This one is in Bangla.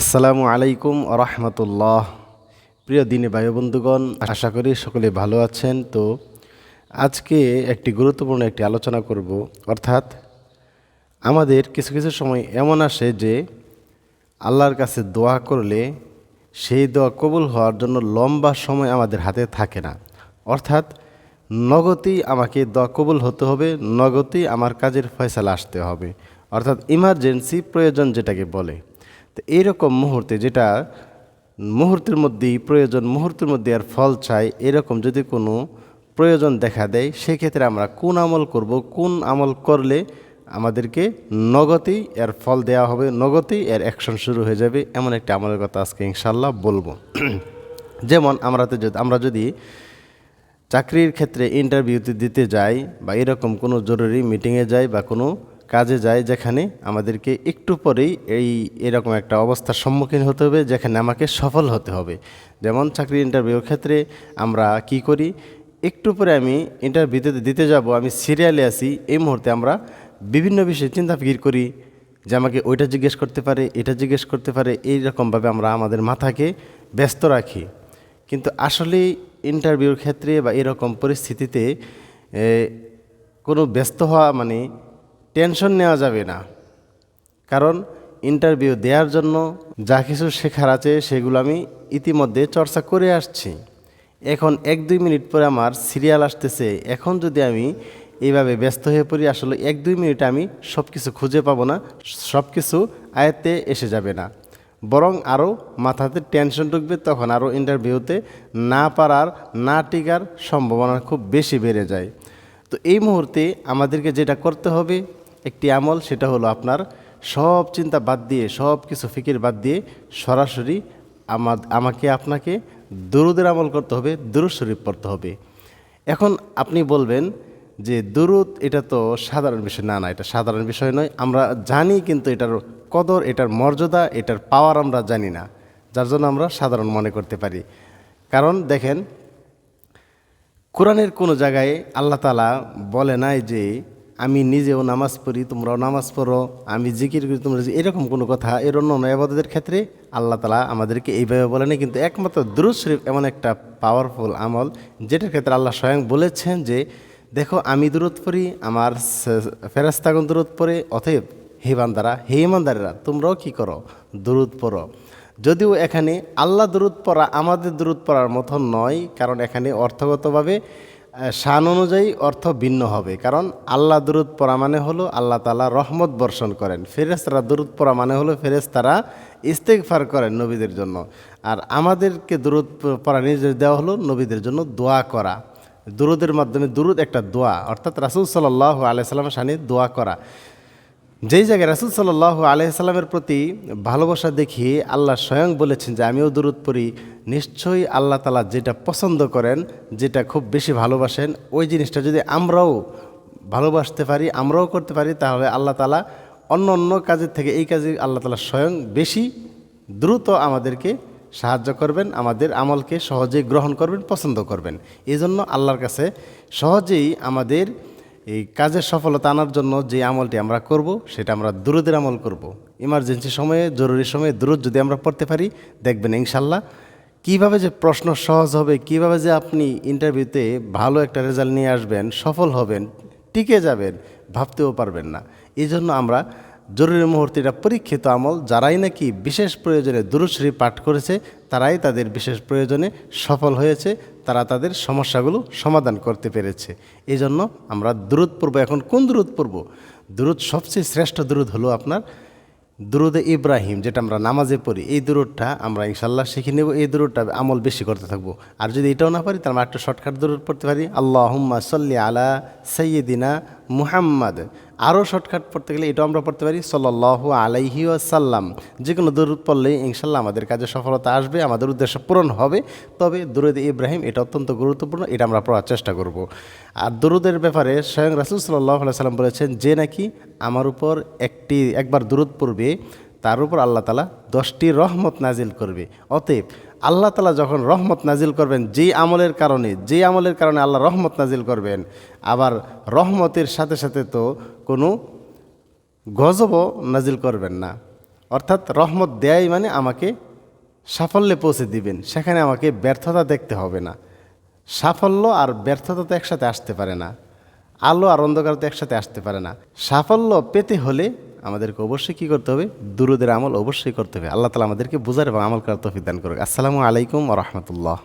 আসসালামু আলাইকুম রহমতুল্লাহ। প্রিয় দিনে ভাই বন্ধুগণ আশা করি সকলে ভালো আছেন। তো আজকে একটি গুরুত্বপূর্ণ একটি আলোচনা করব। অর্থাৎ আমাদের কিছু কিছু সময় এমন আসে যে আল্লাহর কাছে দোয়া করলে সেই দোয়া কবুল হওয়ার জন্য লম্বা সময় আমাদের হাতে থাকে না। অর্থাৎ নগতেই আমাকে দোয়া কবুল হতে হবে নগতেই আমার কাজের ফয়সালা আসতে হবে। অর্থাৎ ইমার্জেন্সি প্রয়োজন যেটাকে বলে। এইরকম মুহূর্তে যেটা মুহূর্তের মধ্যেই প্রয়োজন, মুহূর্তের মধ্যে আর ফল চাই, এরকম যদি কোনো প্রয়োজন দেখা দেয়, সেক্ষেত্রে আমরা কোন আমল করব, কোন আমল করলে আমাদেরকে নগতেই এর ফল দেওয়া হবে নগতেই এর অ্যাকশন শুরু হয়ে যাবে, এমন একটা আমলের কথা আজকে ইনশাল্লাহ বলব। যেমন আমরাতে যদি, আমরা যদি চাকরির ক্ষেত্রে ইন্টারভিউতে দিতে যাই বা এরকম কোনো জরুরি মিটিংয়ে যাই বা কোনো কাজে যায় যেখানে আমাদেরকে একটু পরেই এই এরকম একটা অবস্থার সম্মুখীন হতে হবে, যেখানে আমাকে সফল হতে হবে। যেমন চাকরি ইন্টারভিউর ক্ষেত্রে আমরা কি করি, একটু পরে আমি ইন্টারভিউতে দিতে যাব, আমি সিরিয়ালে আছি, এই মুহূর্তে আমরা বিভিন্ন বিষয়ে চিন্তা ফিকির করি যে আমাকে ওইটা জিজ্ঞেস করতে পারে, এটা জিজ্ঞেস করতে পারে এই রকমভাবে আমরা আমাদের মাথাকে ব্যস্ত রাখি। কিন্তু আসলে ইন্টারভিউর ক্ষেত্রে বা এরকম পরিস্থিতিতে কোনো ব্যস্ত হওয়া মানে টেনশন নেওয়া যাবে না। কারণ ইন্টারভিউ দেওয়ার জন্য যা কিছু শেখার আছে সেগুলো আমি ইতিমধ্যে চর্চা করে আসছি। এখন এক দুই মিনিট পরে আমার সিরিয়াল আসতেছে। এখন যদি আমি এইভাবে ব্যস্ত হয়ে পড়ি, আসলে এক দুই মিনিটে আমি সব কিছু খুঁজে পাবো না সব কিছু আয়ত্তে এসে যাবে না। বরং আরও মাথাতে টেনশন ঢুকবে, তখন আরও ইন্টারভিউতে না পারার, না টিকার সম্ভাবনা খুব বেশি বেড়ে যায়। তো এই মুহূর্তে আমাদেরকে যেটা করতে হবে একটি আমল, সেটা হলো আপনার সব চিন্তা বাদ দিয়ে, সব কিছু ফিকির বাদ দিয়ে সরাসরি আমা আমাকে, আপনাকে দুরুদের আমল করতে হবে, দুরুদ শরীফ পড়তে হবে। এখন আপনি বলবেন যে দুরুদ, এটা তো সাধারণ বিষয়, না না, এটা সাধারণ বিষয় নয়। আমরা জানি কিন্তু এটার কদর, এটার মর্যাদা, এটার পাওয়ার আমরা জানি না, যার জন্য আমরা সাধারণ মনে করতে পারি। কারণ দেখেন, কোরআনের কোনো জায়গায় আল্লাহ তালা বলে নাই যে আমি নিজেও নামাজ পড়ি, তোমরাও নামাজ পড়ো, আমি জিকির করি, তোমরা এরকম কোনো কথা এর অন্য নয়াবাদের ক্ষেত্রে আল্লাহ তালা আমাদেরকে এইভাবে বলে নাই, কিন্তু একমাত্র দুরুদ শরীফ এমন একটা পাওয়ারফুল আমল, যেটার ক্ষেত্রে আল্লাহ স্বয়ং বলেছেন যে, দেখো, আমি দূরত পড়ি, আমার ফেরেস্তাগণ দূরত পড়ে, অতএব হে বান্দারা, হে ইমানদারেরা তোমরাও কি করো? দূরত পড়ো। যদিও এখানে আল্লাহ দূরত পড়া আমাদের দূরত পড়ার মতন নয়, কারণ এখানে অর্থগতভাবে শান অনুযায়ী অর্থ ভিন্ন হবে। কারণ আল্লাহ দূরত পরা মানে হলো আল্লাহ তালা রহমত বর্ষণ করেন। ফেরেস্তারা দূরত পরা মানে হলো ফেরেস্তারা ইস্তেকফার করেন নবীদের জন্য। আর আমাদেরকে দূরত পড়া নির্দেশ দেওয়া হলো নবীদের জন্য দোয়া করা। দুরুদের মাধ্যমে দুরুদ একটা দোয়া। অর্থাৎ রাসুল সাল্লাহ আলাইসাল্লাম শানি দোয়া করা। যেই জায়গায় রাসুল সাল্লাহ আলাইসাল্লামের প্রতি ভালোবাসা দেখিয়ে আল্লাহ স্বয়ং বলেছেন যে, আমিও দূরত পড়ি। নিশ্চয়ই আল্লাহ তালা যেটা পছন্দ করেন, যেটা খুব বেশি ভালোবাসেন, ওই জিনিসটা যদি আমরাও ভালোবাসতে পারি, আমরাও করতে পারি, তাহলে আল্লাহ তালা অন্য অন্য কাজের থেকে এই কাজে আল্লাহ তালা স্বয়ং বেশি দ্রুত আমাদেরকে সাহায্য করবেন, আমাদের আমলকে সহজেই গ্রহণ করবেন, পছন্দ করবেন। এই জন্য আল্লাহর কাছে সহজেই আমাদের এই কাজের সফলতা আনার জন্য যে আমলটি আমরা করব, সেটা আমরা দূরদের আমল করব। ইমার্জেন্সি সময়ে, জরুরি সময়ে দূরত যদি আমরা পড়তে পারি, দেখবেন ইনশাল্লাহ কীভাবে যে প্রশ্ন সহজ হবে, কীভাবে যে আপনি ইন্টারভিউতে ভালো একটা রেজাল্ট নিয়ে আসবেন, সফল হবেন, টিকে যাবেন, ভাবতেও পারবেন না। এই জন্য আমরা জরুরি মুহূর্তে এটা পরীক্ষিত আমল, যারাই নাকি বিশেষ প্রয়োজনে দুরুশ্রী পাঠ করেছে, তারাই তাদের বিশেষ প্রয়োজনে সফল হয়েছে, তারা তাদের সমস্যাগুলো সমাধান করতে পেরেছে। এই জন্য আমরা দূরত পড়ব। এখন কোন দূরত পড়ব? দূরত সবচেয়ে শ্রেষ্ঠ দূরত হলো আপনার দুরুদে ইব্রাহিম, যেটা আমরা নামাজে পড়ি। এই দূরটা আমরা ইনশাল্লাহ শিখে নেব, এই দূরটা আমল বেশি করতে থাকব। আর যদি এটাও না পারি, তাহলে আমরা একটা শর্টকাট দূরত পড়তে পারি। আল্লাহ সাল্লি আলা সৈয়দিনা মুহাম্মদ। আরও শর্টকাট পড়তে গেলে এটাও আমরা পড়তে পারি সল্লাহ আলাইহি আসাল্লাম যে কোনো দূরত পড়লেই ইনশাল্লাহ আমাদের কাজে সফলতা আসবে, আমাদের উদ্দেশ্য পূরণ হবে। তবে দুরুদ ইব্রাহিম এটা অত্যন্ত গুরুত্বপূর্ণ, এটা আমরা পড়ার চেষ্টা করব। আর দুরুদের ব্যাপারে স্বয়ং রাসুল সাল্লাহ সাল্লাম বলেছেন, যে নাকি আমার উপর একটি, একবার দূরত পড়বে তার উপর আল্লাহ তালা দশটি রহমত নাজিল করবে। অতএব আল্লাহ তালা যখন রহমত নাজিল করবেন, যেই আমলের কারণে যে আমলের কারণে আল্লাহ রহমত নাজিল করবেন, আবার রহমতের সাথে সাথে তো কোনো গজবও নাজিল করবেন না। অর্থাৎ রহমত দেয়াই মানে আমাকে সাফল্যে পৌঁছে দিবেন, সেখানে আমাকে ব্যর্থতা দেখতে হবে না। সাফল্য আর ব্যর্থতা তো একসাথে আসতে পারে না, আলো আর অন্ধকার তো একসাথে আসতে পারে না। সাফল্য পেতে হলে আমাদেরকে অবশ্যই কী করতে হবে? দুরুদের আমল অবশ্যই করতে হবে। আল্লাহ তালা আমাদেরকে বোঝার এবং আমল করার তফিদান করুক। আসসালামু আলাইকুম রহমতুল্লাহ।